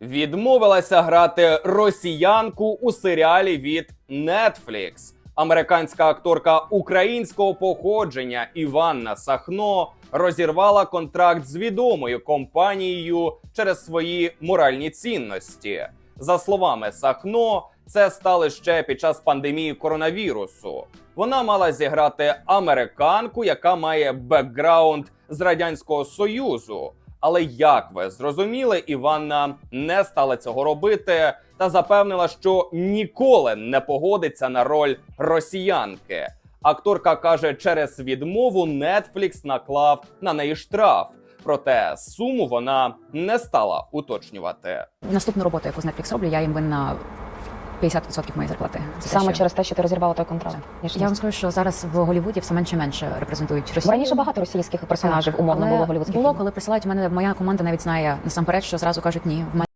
відмовилася грати росіянку у серіалі від Netflix. Американська акторка українського походження Іванна Сахно розірвала контракт з відомою компанією через свої моральні цінності. За словами Сахно, це стали ще під час пандемії коронавірусу. Вона мала зіграти американку, яка має бекграунд з радянського союзу. Але як ви зрозуміли, Іванна не стала цього робити та запевнила, що ніколи не погодиться на роль росіянки. Акторка каже, через відмову Netflix наклав на неї штраф. Проте суму вона не стала уточнювати. Наступну роботу, яку з Netflix роблю, я їм винна 50% моєї зарплати. Це Саме те, що- через те, що ти розірвала той контракт. Так. я вам скажу, що зараз в Голлівуді все менше менше репрезентують Росію. раніше багато російських персонажів умовно Але було голівудських було, фільмів. коли присилають мене. Моя команда навіть знає насамперед, що зразу кажуть ні. В мене